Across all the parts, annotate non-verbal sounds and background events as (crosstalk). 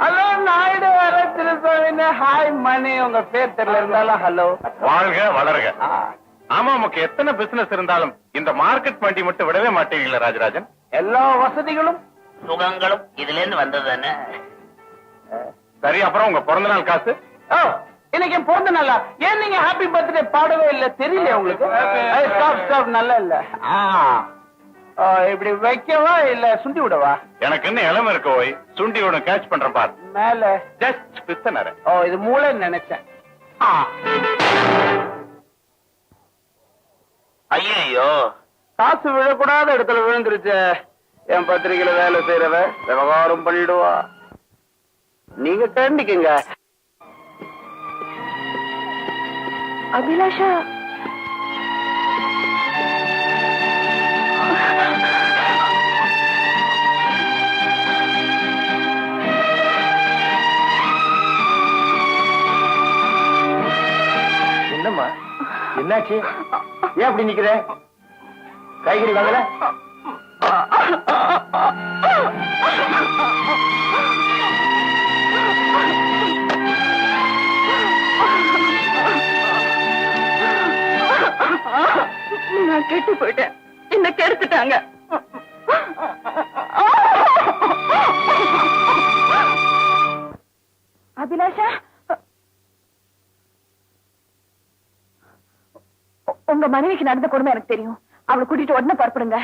Hello Naidu அரசின் hi மணி. உங்க பேர் தெரியல இருந்தாலும் ஹலோ வாழ்க வளருக. ஆமா உமக்கு எத்தனை பிசினஸ் இருந்தாலும் இந்த மார்க்கெட் வண்டி மட்டும் விடவே மாட்டீங்களா ராஜராஜன்? எல்லா வசதிகளும் சுகங்களும் இதுல இருந்து வந்தது தானே சரி அப்புறம் உங்க பிறந்த நாள் காசு? இன்னைக்கு என் பிறந்த நாளா ஏன் நீங்க ஹாப்பி பர்த்டே பாடவே இல்ல? தெரியல உங்களுக்கு? ஸ்டாப் ஸ்டாப் நல்லா இல்ல. இப்படி வைக்கவா இல்ல சுண்டி விடவா? எனக்கு இன்னும் இளம இருக்கு ஓய் சுண்டி ஒண்ணு கேட்ச் பண்றேன் பார். மேல. ஜஸ்ட் பித்தனர ஓ இது மூளைன்னு நினைச்சேன். ஐயோ காசு விழக்கூடாத இடத்துல விழுந்துருச்சு. என் பத்திரிகையில வேலை செய்யறவ விவகாரம் பண்ணிடுவா. நீங்க கண்டிக்குங்க அபிலாஷா என்னாச்சு? ஏன் அப்படி நிக்கிற? காய்கறி வாங்கல? நான் கெட்டு போயிட்டேன். என்ன கெடுத்துட்டாங்க. அபிலாஷா? உங்க மனைவிக்கு நடந்த கொடுமை எனக்கு தெரியும். அவளை கூட்டிட்டு உடனே புறப்படுங்க.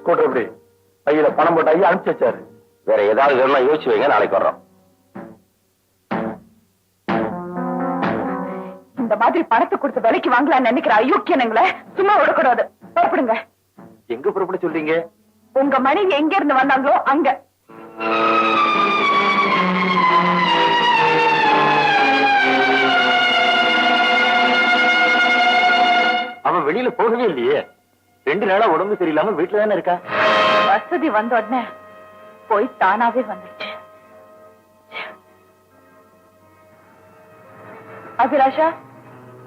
ஸ்கூட்டர் எப்படி? கையில பணம் போட்டு ஐயா அனுப்பிச்சு வச்சாரு. வேற ஏதாவது வேணும்னா யோசிச்சு வைங்க நாளைக்கு வர்றோம். இந்த மாதிரி பணத்தை கொடுத்து விலைக்கு வாங்கலாம்னு நினைக்கிற அயோக்கியனுங்கள சும்மா விடக்கூடாது. புறப்படுங்க எங்க புறப்பட சொல்றீங்க? உங்க மனைவி எங்க இருந்து வந்தாங்களோ அங்க. அவன் வெளியில போகவே இல்லையே. ரெண்டு நாளா உடம்பு சரியில்லாம வீட்டுல தானே இருக்கா? வசதி வந்த உடனே போய் தானாவே வந்துச்சு அபிலாஷா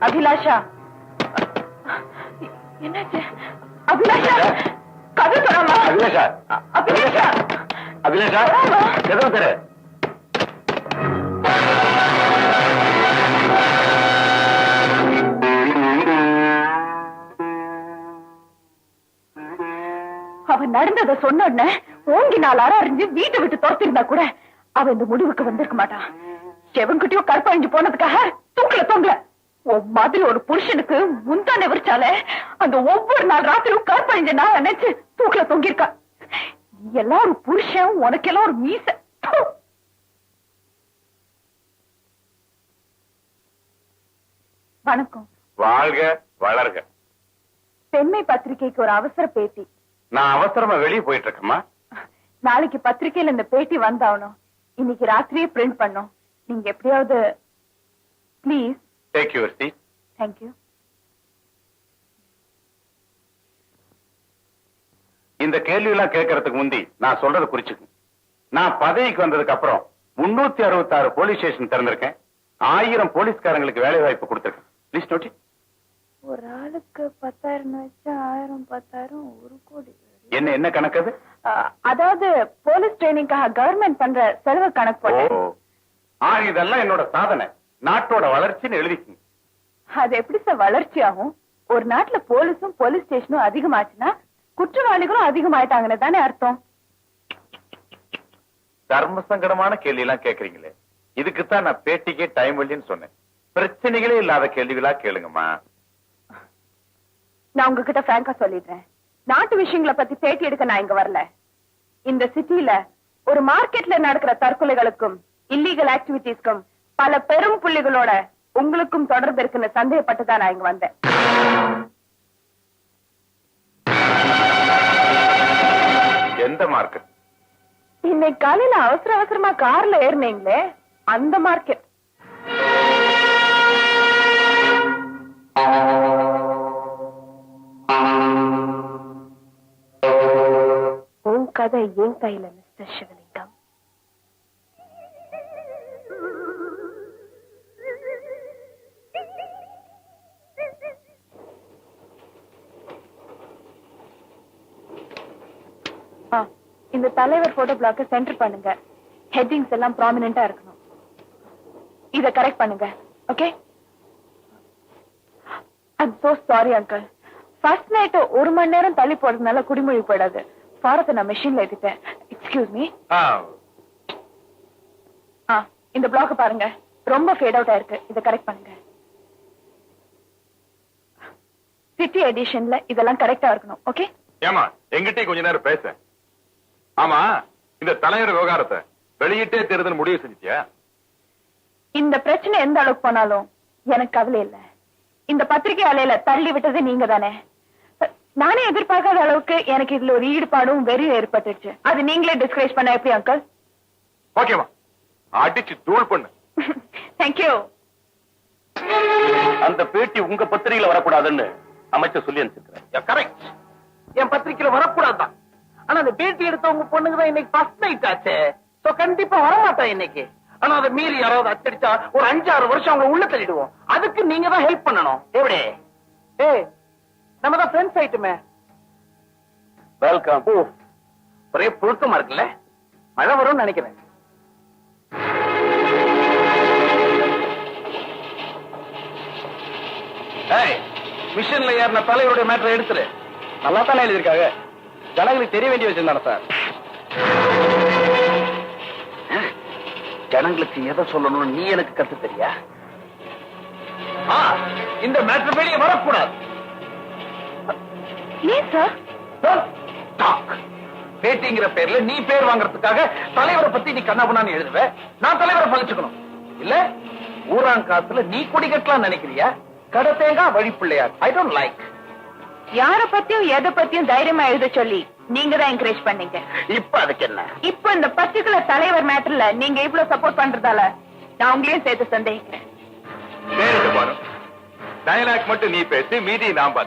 அபிலாஷா. என்னாச்சு? அபிலாஷா கதை சொல்லாமா. அபிலாஷா அபிலாஷா. அபிலாஷா எதோ தர அவன் நடந்ததை சொன்ன உடனே ஓங்கி நாள் அறிஞ்சு வீட்டை விட்டு துரத்திருந்தா கூட அவன் இந்த முடிவுக்கு வந்திருக்க மாட்டான். செவன்கிட்டயோ கற்பழிஞ்சு போனதுக்காக தூக்கல தொங்கல. உன் மாதிரி ஒரு புருஷனுக்கு முந்தானே விரிச்சாலே அந்த ஒவ்வொரு நாள் ராத்திரியும் கற்பழிஞ்ச நான் நினைச்சு தூக்கல தொங்கிருக்கா நீ எல்லாம் ஒரு புருஷன் உனக்கெல்லாம் ஒரு மீச. வணக்கம். வாழ்க வளர்க. பெண்மை பத்திரிகைக்கு ஒரு அவசர பேட்டி. நான் அவசரமா வெளியே போயிட்டு இருக்கேம்மா நாளைக்கு பத்திரிக்கையில இந்த பேட்டி வந்தாகணும். இன்னைக்கு ராத்திரியே பிரிண்ட் பண்ணோம். நீங்க எப்படியாவது please take your seat thank you இந்த கேள்வி எல்லாம் கேட்கறதுக்கு முந்தி நான் சொல்றத குறிச்சுக்கு நான் பதவிக்கு வந்ததுக்கு அப்புறம் முன்னூத்தி அறுபத்தி ஆறு போலீஸ் ஸ்டேஷன் திறந்திருக்கேன். ஆயிரம் போலீஸ்காரங்களுக்கு வேலை வாய்ப்பு கொடுத்திருக்கேன் ப்ளீஸ் நோட்டி ஒரு ஆளுக்கு பத்தாயிரம் வச்சா ஆயிரம் பத்தாயிரம் ஒரு கோடி. என்ன என்ன கணக்கு அது? அதாவது போலீஸ் ட்ரைனிங்காக கவர்மெண்ட் பண்ற செலவு கணக்கு ஆ இதெல்லாம் என்னோட சாதனை. நாட்டோட வளர்ச்சின்னு எழுதிக்கங்க. அது எப்படி சார் வளர்ச்சி ஆகும் ஒரு நாட்டுல போலீஸும் போலீஸ் ஸ்டேஷனும் அதிகமாச்சுன்னா குற்றவாளிகளும் அதிகமாயிட்டாங்கன்னு தானே அர்த்தம். தர்ம சங்கடமான கேள்வி எல்லாம் கேக்குறீங்களே. இதுக்குத்தான் நான் பேட்டிக்கே டைம் இல்லைன்னு சொன்னேன். பிரச்சனைகளே இல்லாத கேள்விகளா கேளுங்கம்மா. நான் உங்ககிட்ட பிராங்கா சொல்லிடுறேன். நாட்டு விஷயங்களை பத்தி பேட்டி எடுக்க நான் இங்க வரல. இந்த சிட்டில ஒரு மார்க்கெட்ல நடக்கிற தற்கொலைகளுக்கும் இல்லீகல் ஆக்டிவிட்டீஸ்க்கும் பல பெரும் புள்ளிகளோட உங்களுக்கும் தொடர்பு இருக்குன்னு சந்தேகப்பட்டுதான் நான் இங்க வந்தேன். எந்த மார்க்கெட் இன்னைக்கு காலையில அவசர அவசரமா கார்ல ஏறினீங்களே அந்த மார்க்கெட் உன் கதை என் கையில மிஸ்டர் சிவலிங்கம் தலைவர் போட்டோ பிளாக்க சென்டர் பண்ணுங்க. ஹெட்டிங்ஸ் எல்லாம் ப்ராமினெண்டா இருக்கணும். இத கரெக்ட் பண்ணுங்க. Okay I'm so sorry uncle first night ஒரு மணி நேரம் தள்ளி போடுறதுனால குடிமொழி போயிடாது. பாரத்தை நான் மெஷின்ல ஏத்திட்டேன் எக்ஸ்கியூஸ் மீ ஆ. இந்த பிளாக் பாருங்க. ரொம்ப ஃபேட் அவுட் ஆயிருக்கு. இத கரெக்ட் பண்ணுங்க. சிட்டி எடிஷன்ல இதெல்லாம் கரெக்டா இருக்கணும். ஓகே ஏமா எங்கிட்டே கொஞ்ச நேரம் பேச. ஆமா இந்த தலைவர் விவகாரத்தை வெளியிட்டே தேர்தல் முடிவு செஞ்சிட்டியா? இந்த பிரச்சனை எந்த அளவுக்கு போனாலும் எனக்கு கவலை இல்ல. இந்த பத்திரிகை அலையில தள்ளி விட்டது நீங்க தானே. நானே எதிர்பார்க்காத அளவுக்கு எனக்கு இதுல ஒரு ஈடுபாடும் வெறியும் ஏற்பட்டுச்சு அது நீங்களே டிஸ்கரேஜ் பண்ண எப்படி அங்கிள் ஓகேமா அடிச்சு தூள் பண்ணு. (laughs) தேங்க்யூ அந்த பேட்டி உங்க பத்திரிகையில வரக்கூடாதுன்னு அமைச்சர் சொல்லி அனுப்பிச்சிருக்கிறேன் கரெக்ட் என் பத்திரிக்கையில வரக்கூடாதுதான். ஆனா அந்த பேட்டி எடுத்த உங்க பொண்ணுங்க தான் இன்னைக்கு ஃபர்ஸ்ட் நைட் ஆச்சு. சோ கண்டிப்பா வரமாட்டேன் இன்னைக்கு. ஆனா அதை மீறி யாராவது அச்சடிச்சா ஒரு அஞ்சாறு வருஷம் அவங்க உள்ள தள்ளிடுவோம். அதுக்கு நீங்க தான் ஹெல்ப் பண்ணணும். எப்படி? ஏய் நம்ம தான் ஃப்ரெண்ட்ஸ் ஆயிட்டுமே. வெல்கம் ஒரே புழுக்கமா இருக்குல்ல? மழை வரும்னு நினைக்கிறேன். மிஷன்ல ஏறின தலைவருடைய மேட்டரை எடுத்துரு. நல்லா தானே எழுதியிருக்காங்க. ஜனங்களுக்கு தெரிய வேண்டிய வச்சிருந்தானே சார்? ஜனங்களுக்கு எதை சொல்லணும்னு நீ எனக்கு கத்து தெரியா? இந்த வெளியே வரக்கூடாது. ஏன் சார். பேட்டிங்கிற பேர்ல நீ பேர் வாங்குறதுக்காக தலைவரை பத்தி நீ கண்ணாபுண்ணான்னு எழுதுவ. நான் தலைவரை பழிச்சுக்கணும். இல்ல ஊரான் காசுல நீ குடி கட்டலாம் நினைக்கிறியா? கடை தேங்காய் வழிப்பிள்ளையார். ஐ டோன்ட் லைக் யார பத்தியும் எதை பத்தியும் தைரியமா எழுத சொல்லி நீங்க தான் என்கரேஜ் பண்ணீங்க. இப்ப அதுக்கு என்ன? இப்ப இந்த பர்டிகுலர் தலைவர் மேட்டர்ல நீங்க இவ்வளவு சப்போர்ட் பண்றதால நான் உங்களையும் சேர்த்து சந்தேகிக்கிறேன். டயலாக் மட்டும் நீ பேசி மீதி நான்?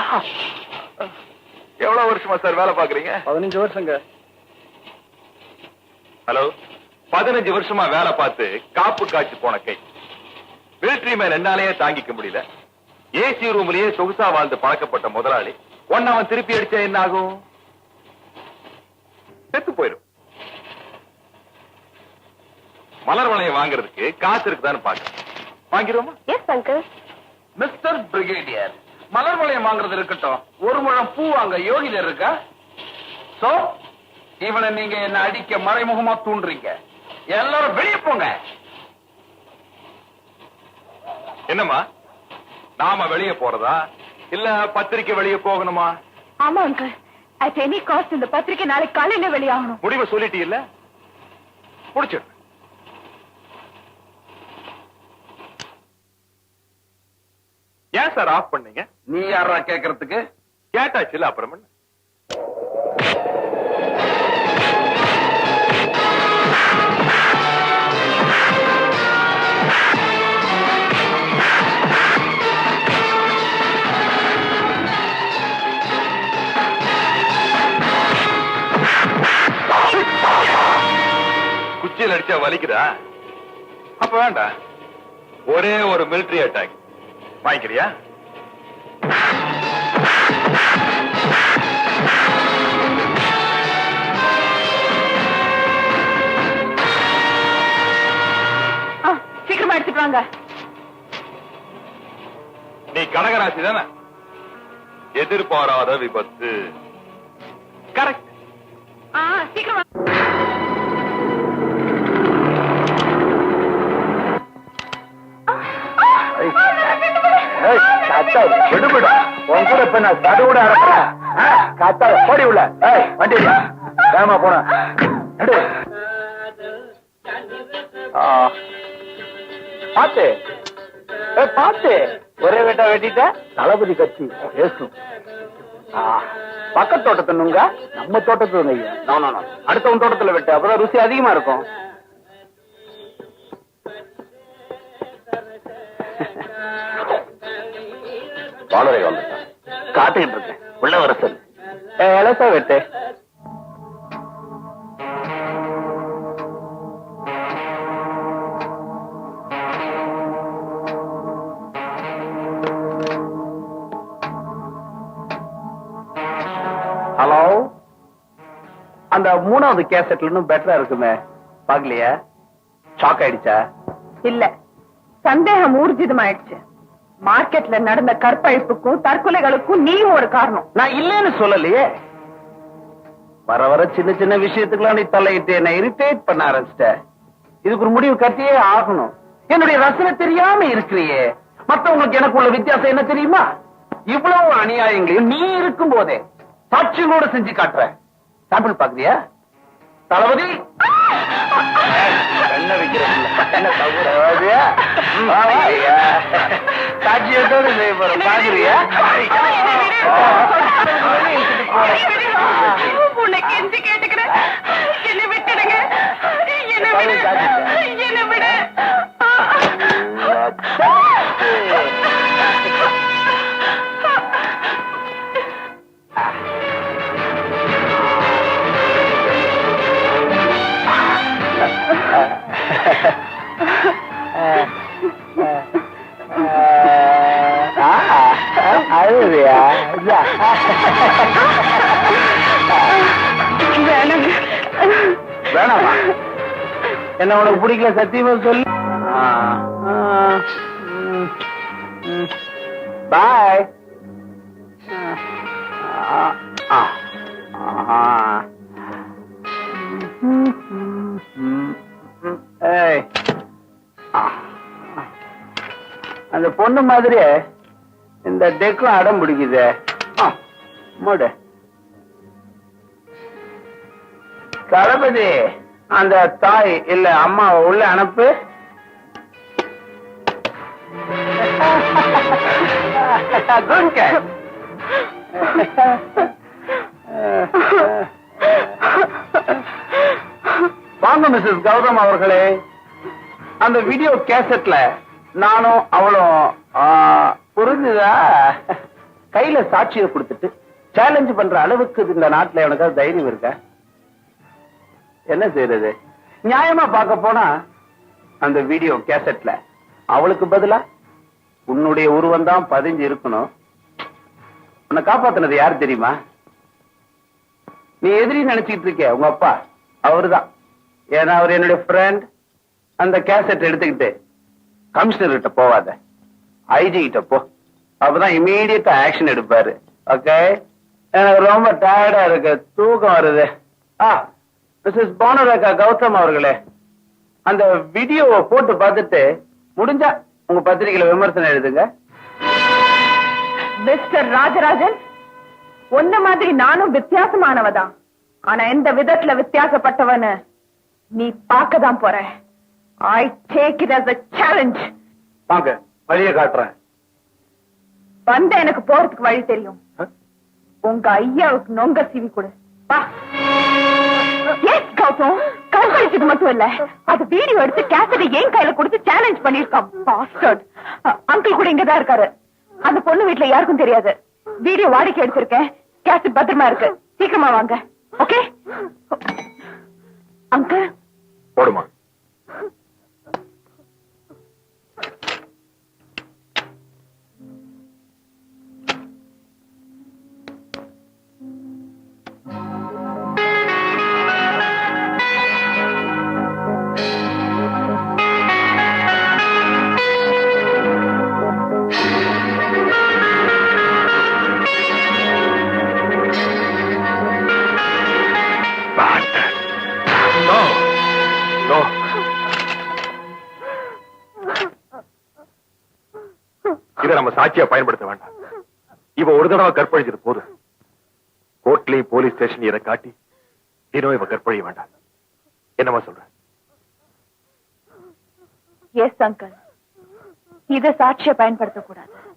ஆஹா, எவ்வளவு வருஷமா சார் வேலை பாக்குறீங்க பதினஞ்சு வருஷங்க. ஹலோ? பதினஞ்சு வருஷமா வேலை பார்த்து காப்பு காய்ச்சி போன கை. மிலிட்டரி மேன் என்னாலேயே தாங்கிக்க முடியல. ஏசி ரூம்லயே சொகுசா வாழ்ந்து பழக்கப்பட்ட முதலாளி. ஒன்னு அவன் திருப்பி அடிச்சா என்ன ஆகும் செத்து போயிடும். மலர் வளையம் வாங்குறதுக்கு காசு இருக்குதான்னு பாக்க வாங்கிடுவோமா? எஸ் அங்கிள் மிஸ்டர் பிரிகேடியர் மலர் வளையம் வாங்குறது இருக்கட்டும். ஒரு முழம் பூ வாங்க யோகிதர் இருக்கா? சோ இவனை நீங்க என்ன அடிக்க மறைமுகமா தூண்டுறீங்க? எல்லாரும் வெளியே போங்க. என்னம்மா? நாம வெளியே போறதா? இல்ல பத்திரிக்கை வெளியே போகணுமா? ஆமா அங்கிள் அட் எனி காஸ்ட் இந்த பத்திரிக்கை நாளைக்கு காலையில வெளியாகணும். முடிவை சொல்லிட்டீல்ல? முடிச்சிடு ஏன் சார் ஆஃப் பண்ணீங்க? நீ யாரா கேக்குறதுக்கு? கேட்டாச்சுல அப்புறம் என்ன வலிக்குதா? அப்ப வேண்டாம் ஒரே ஒரு மிலிட்டரி அட்டாக் வாங்கிக்கிறியா? சீக்கிரமா எடுத்துட்டு வாங்க. நீ கனகராசி தானே? எதிர்பாராத விபத்து. கரெக்ட் சீக்கிரமா. விடுபடு. உன் கூட இப்ப நான் காத்தா போடி உள்ள. வண்டி போன. பாத்து. பாத்து. ஒரே வெட்டா வெட்டிட்ட? தளபதி கட்சி பேசும். பக்கத்து தோட்டத்தை நுங்க. நம்ம தோட்டத்துல அடுத்தவன் தோட்டத்துல வெட்டு அப்பதான் ருசி அதிகமா இருக்கும். வானரை வந்துட்டான். காத்துக்கிட்டு இருக்கேன். உள்ள வர சொல்லு. எலசா வெட்டு. ஹலோ? அந்த மூணாவது கேசட்ல இன்னும் பெட்டரா இருக்குமே. பாக்கலையா ஷாக் ஆயிடுச்சா? இல்ல. சந்தேகம் ஊர்ஜிதமாயிடுச்சு. மார்க்கெட்ல நடந்த கற்பழிப்புக்கும் தற்கொலைகளுக்கும் நீயும் ஒரு காரணம். நான் இல்லைன்னு சொல்லலையே. வர வர சின்ன சின்ன விஷயத்துக்குலாம் நீ தலையிட்டு என்ன இரிட்டேட் பண்ண ஆரம்பிச்சிட்ட. இதுக்கு ஒரு முடிவு கட்டியே ஆகணும். என்னுடைய ரசனை தெரியாம இருக்கிறியே. மத்தவங்களுக்கு எனக்கு உள்ள வித்தியாசம் என்ன தெரியுமா? இவ்வளவு அநியாயங்களையும் நீ இருக்கும் போதே சாட்சிகளோட செஞ்சு காட்டுற. சாம்பிள் பாக்குறியா தளபதி! வைக்கிறேன் என்ன தவறு சாட்சியத்தோட செய்ய போறோம் பாக்குறியா? என்ன உனக்கு பிடிக்கல சத்தியமா சொல்லு. பாய் அந்த பொண்ணு மாதிரியே இந்த டெக்கும் அடம் பிடிக்குதே. மூடு. தளபதி. அந்த தாய் இல்ல அம்மாவை உள்ள அனுப்பு. வாங்க மிஸ்ஸஸ் கௌதம் அவர்களே. அந்த வீடியோ கேசட்ல நானும் அவளும் புரிஞ்சுதா? கையில சாட்சியை கொடுத்துட்டு சேலஞ்சு பண்ற அளவுக்கு இந்த நாட்டுல எனக்கு தைரியம் இருக்கேன் என்ன செய்யறது நியாயமா பார்க்க போனா அந்த வீடியோ கேசட்ல அவளுக்கு பதிலா உன்னுடைய உருவம் தான் பதிஞ்சு இருக்கணும். உன்னை காப்பாத்தினது யார் தெரியுமா? நீ எதிரி நினைச்சிட்டு இருக்க உங்க அப்பா. அவர்தான். ஏன்னா அவர் என்னுடைய ஃப்ரெண்ட் அந்த கேசட் எடுத்துக்கிட்டு கமிஷனர் கிட்ட போவாத. ஐஜி கிட்ட போ. அப்பதான் இமீடியட்டா ஆக்ஷன் எடுப்பாரு. ஓகே எனக்கு ரொம்ப டயர்டா இருக்கு. தூக்கம் வருது. ஆ மிஸ்ஸஸ் பானுரேகா கௌதம் அவர்களே. அந்த வீடியோவை போட்டு பார்த்துட்டு முடிஞ்சா உங்க பத்திரிகையில விமர்சனம் எழுதுங்க. மிஸ்டர் ராஜராஜன் உன்ன மாதிரி நானும் வித்தியாசமானவதான் ஆனா எந்த விதத்துல வித்தியாசப்பட்டவன்னு நீ பார்க்க தான் போற. I take it as a challenge வாங்க வழியை காட்டுறேன். வந்த எனக்கு போறதுக்கு வழி தெரியும். உங்க ஐயாவுக்கு நொங்க சீவி கொடு. வா எஸ் கௌதம் கற்பழிச்சது மட்டும் இல்ல. அது வீடியோ எடுத்து கேசட்டை ஏன் கையில கொடுத்து சேலஞ்ச் பண்ணிருக்கான் பாஸ்டர்ட் அங்கிள் கூட இங்கதான் இருக்காரு. அந்த பொண்ணு வீட்டுல யாருக்கும் தெரியாது. வீடியோ வாடிக்கை எடுத்திருக்கேன். கேசட் பத்திரமா இருக்கு. சீக்கிரமா வாங்க. ஓகே அங்கிள் போடுமா? சாட்சியா பயன்படுத்த வேண்டாம். இவ ஒரு தடவை கற்பழிச்சது போதும். கோர்ட்லயும் போலீஸ் ஸ்டேஷன் இதை காட்டி தினம் இவ கற்பழிய வேண்டாம். என்னமா சொல்ற? Yes uncle. இத சாட்சிய பயன்படுத்தக்கூடாது.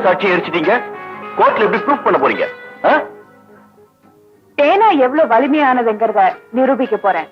இருந்த சாட்சியை எரிச்சிட்டீங்க? கோர்ட்ல எப்படி ப்ரூஃப் பண்ண போறீங்க. ஆ? பேனா எவ்வளவு வலிமையானதுங்கிறத நிரூபிக்க போறேன்.